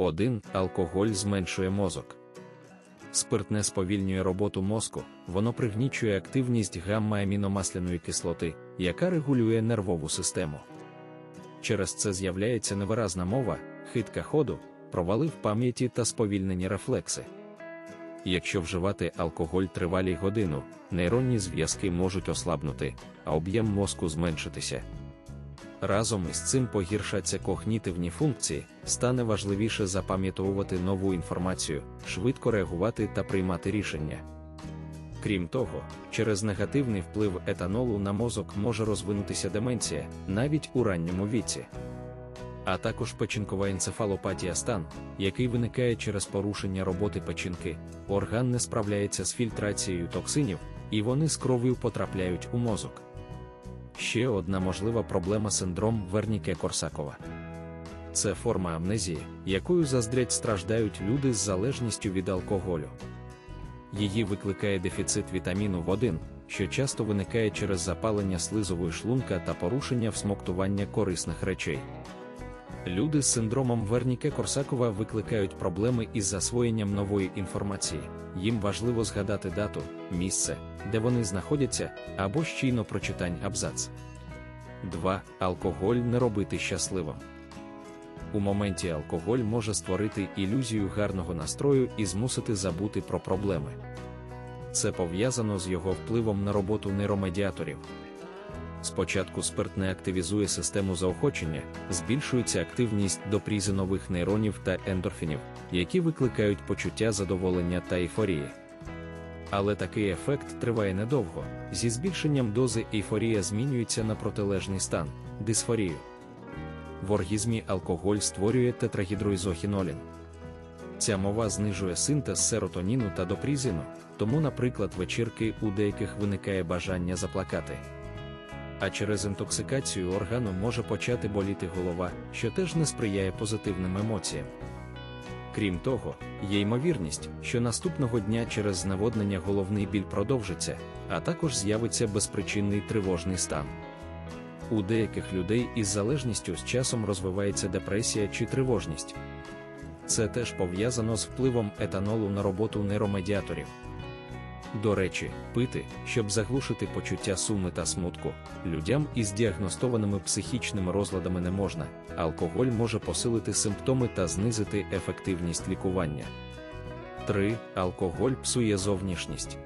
1. Алкоголь зменшує мозок. Спиртне сповільнює роботу мозку, воно пригнічує активність гамма-аміномасляної кислоти, яка регулює нервову систему. Через це з'являється невиразна мова, хитка ходу, провали в пам'яті та сповільнені рефлекси. Якщо вживати алкоголь тривалій годину, нейронні зв'язки можуть ослабнути, а об'єм мозку зменшитися. Разом із цим погіршаться когнітивні функції, стане важливіше запам'ятовувати нову інформацію, швидко реагувати та приймати рішення. Крім того, через негативний вплив етанолу на мозок може розвинутися деменція навіть у ранньому віці. А також печінкова енцефалопатія стан, який виникає через порушення роботи печінки, орган не справляється з фільтрацією токсинів, і вони з кров'ю потрапляють у мозок. Ще одна можлива проблема синдром Верніке Корсакова. Це форма амнезії, якою заздрять страждають люди з залежністю від алкоголю. Її викликає дефіцит вітаміну В1, що часто виникає через запалення слизової шлунка та порушення всмоктування корисних речей. Люди з синдромом Верніке Корсакова викликають проблеми із засвоєнням нової інформації. Їм важливо згадати дату, місце, де вони знаходяться, або щійно прочитань абзац. 2. Алкоголь не робити щасливим. У моменті алкоголь може створити ілюзію гарного настрою і змусити забути про проблеми. Це пов'язано з його впливом на роботу нейромедіаторів. Спочатку спиртне активізує систему заохочення, збільшується активність допрізинових нейронів та ендорфінів, які викликають почуття задоволення та ейфорії. Але такий ефект триває недовго. Зі збільшенням дози ейфорія змінюється на протилежний стан дисфорію. В оргізмі алкоголь створює тетрагідроізохінолін. Ця мова знижує синтез серотоніну та допрізину, тому, наприклад, вечірки у деяких виникає бажання заплакати. А через інтоксикацію органу може почати боліти голова, що теж не сприяє позитивним емоціям. Крім того, є ймовірність, що наступного дня через зневоднення головний біль продовжиться, а також з'явиться безпричинний тривожний стан. У деяких людей із залежністю з часом розвивається депресія чи тривожність. Це теж пов'язано з впливом етанолу на роботу нейромедіаторів. До речі, пити, щоб заглушити почуття суми та смутку, людям із діагностованими психічними розладами не можна, алкоголь може посилити симптоми та знизити ефективність лікування. 3. Алкоголь псує зовнішність.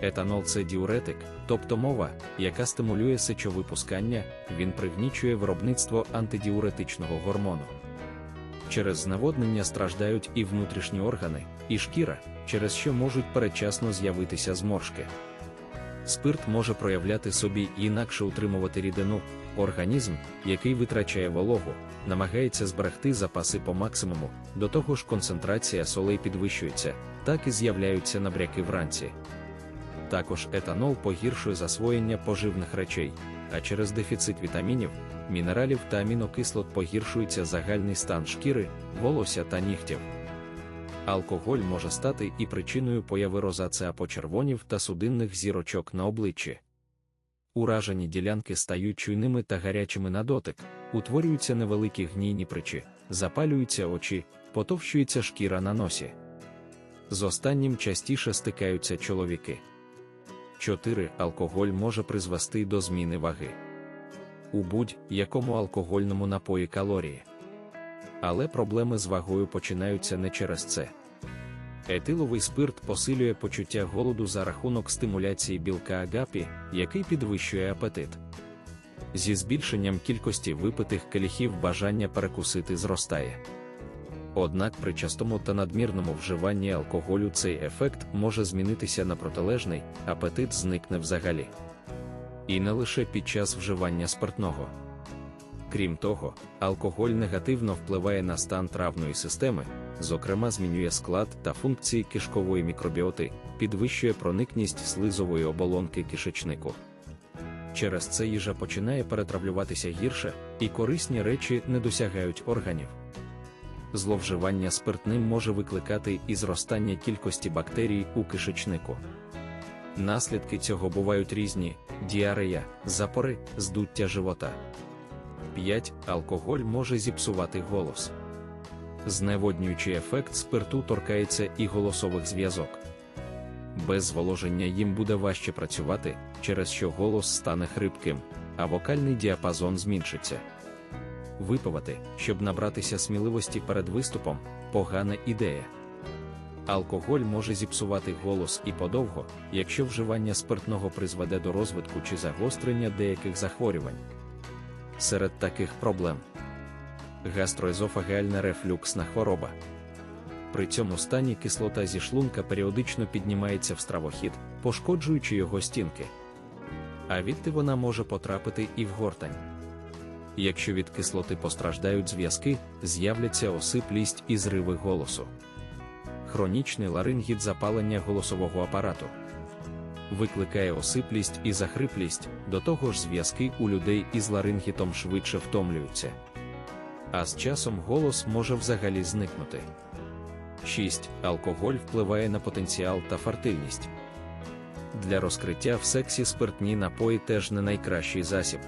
Етанол це діуретик, тобто мова, яка стимулює сечовипускання, він пригнічує виробництво антидіуретичного гормону. Через зневоднення страждають і внутрішні органи, і шкіра, через що можуть передчасно з'явитися зморшки. Спирт може проявляти собі інакше утримувати рідину, організм, який витрачає вологу, намагається зберегти запаси по максимуму, до того ж концентрація солей підвищується, так і з'являються набряки вранці. Також етанол погіршує засвоєння поживних речей, а через дефіцит вітамінів, мінералів та амінокислот погіршується загальний стан шкіри, волосся та нігтів. Алкоголь може стати і причиною появи розацеа почервонів та судинних зірочок на обличчі. Уражені ділянки стають чуйними та гарячими на дотик, утворюються невеликі гнійні причі, запалюються очі, потовщується шкіра на носі. З останнім частіше стикаються чоловіки. 4. Алкоголь може призвести до зміни ваги. У будь-якому алкогольному напої калорії. Але проблеми з вагою починаються не через це. Етиловий спирт посилює почуття голоду за рахунок стимуляції білка агапі, який підвищує апетит. Зі збільшенням кількості випитих келіхів бажання перекусити зростає. Однак при частому та надмірному вживанні алкоголю цей ефект може змінитися на протилежний, апетит зникне взагалі. І не лише під час вживання спиртного. Крім того, алкоголь негативно впливає на стан травної системи, зокрема змінює склад та функції кишкової мікробіоти, підвищує проникність слизової оболонки кишечнику. Через це їжа починає перетравлюватися гірше, і корисні речі не досягають органів. Зловживання спиртним може викликати і зростання кількості бактерій у кишечнику. Наслідки цього бувають різні: діарея, запори, здуття живота. 5. Алкоголь може зіпсувати голос. Зневоднюючий ефект спирту торкається і голосових зв'язок. Без зволоження їм буде важче працювати, через що голос стане хрипким, а вокальний діапазон зменшиться. Випивати, щоб набратися сміливості перед виступом погана ідея. Алкоголь може зіпсувати голос і подовго, якщо вживання спиртного призведе до розвитку чи загострення деяких захворювань. Серед таких проблем гастроезофагеальна рефлюксна хвороба. При цьому стані кислота зі шлунка періодично піднімається в стравохід, пошкоджуючи його стінки. А відти вона може потрапити і в гортань. Якщо від кислоти постраждають зв'язки, з'являться осиплість і зриви голосу. Хронічний ларингіт запалення голосового апарату викликає осиплість і захриплість, до того ж зв'язки у людей із ларингітом швидше втомлюються. А з часом голос може взагалі зникнути. 6. Алкоголь впливає на потенціал та фертильність. Для розкриття в сексі спиртні напої теж не найкращий засіб.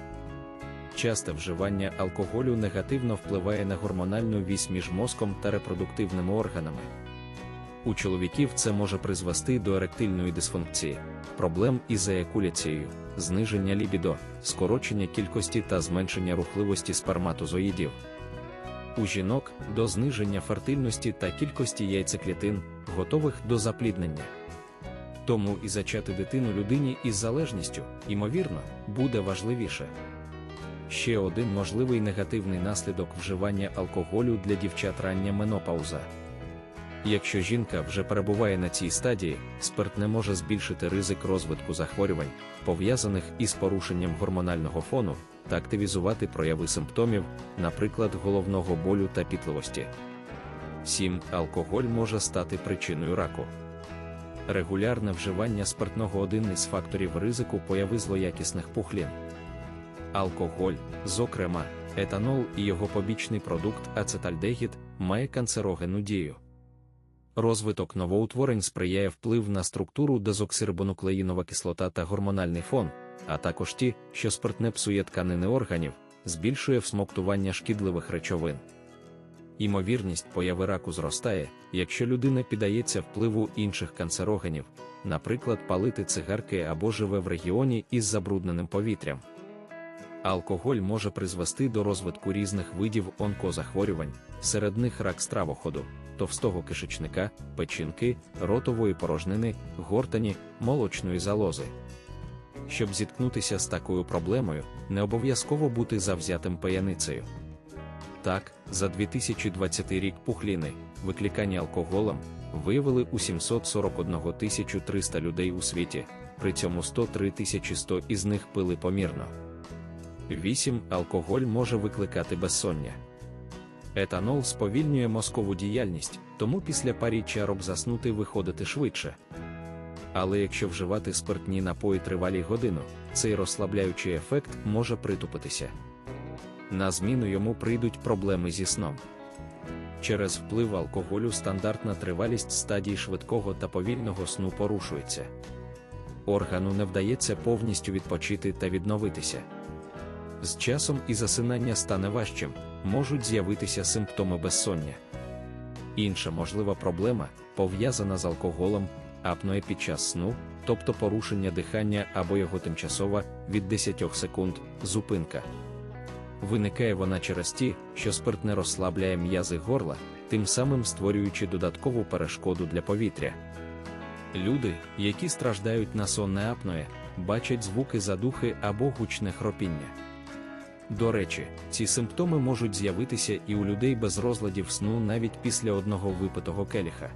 Часте вживання алкоголю негативно впливає на гормональну вісь між мозком та репродуктивними органами. У чоловіків це може призвести до еректильної дисфункції, проблем із еякуляцією, зниження лібідо, скорочення кількості та зменшення рухливості сперматозоїдів. У жінок до зниження фертильності та кількості яйцеклітин, готових до запліднення. Тому і зачати дитину людині із залежністю, ймовірно, буде важливіше. Ще один можливий негативний наслідок вживання алкоголю для дівчат рання менопауза. Якщо жінка вже перебуває на цій стадії, спирт не може збільшити ризик розвитку захворювань, пов'язаних із порушенням гормонального фону, та активізувати прояви симптомів, наприклад, головного болю та пітливості. 7. Алкоголь може стати причиною раку. Регулярне вживання спиртного один із факторів ризику появи злоякісних пухлін. Алкоголь, зокрема, етанол і його побічний продукт ацетальдегід, має канцерогенну дію. Розвиток новоутворень сприяє вплив на структуру дезоксирибонуклеїнова кислота та гормональний фон, а також ті, що спиртне псує тканини органів, збільшує всмоктування шкідливих речовин. Імовірність появи раку зростає, якщо людина піддається впливу інших канцерогенів, наприклад, палити цигарки або живе в регіоні із забрудненим повітрям. Алкоголь може призвести до розвитку різних видів онкозахворювань, серед них рак стравоходу, товстого кишечника, печінки, ротової порожнини, гортані, молочної залози. Щоб зіткнутися з такою проблемою, не обов'язково бути завзятим паяницею. Так, за 2020 рік пухліни, викликані алкоголем, виявили у 741 300 людей у світі, при цьому 103 100 із них пили помірно. 8. Алкоголь може викликати безсоння. Етанол сповільнює мозкову діяльність, тому після парі чарок заснути виходити швидше. Але якщо вживати спиртні напої тривалі годину, цей розслабляючий ефект може притупитися. На зміну йому прийдуть проблеми зі сном. Через вплив алкоголю стандартна тривалість стадій швидкого та повільного сну порушується. Органу не вдається повністю відпочити та відновитися. З часом і засинання стане важчим, можуть з'явитися симптоми безсоння. Інша можлива проблема, пов'язана з алкоголем, апноє під час сну, тобто порушення дихання або його тимчасова від 10 секунд зупинка. Виникає вона через ті, що спирт не розслабляє м'язи горла, тим самим створюючи додаткову перешкоду для повітря. Люди, які страждають на сонне апноє, бачать звуки задухи або гучне хропіння. До речі, ці симптоми можуть з'явитися і у людей без розладів сну навіть після одного випитого келіха.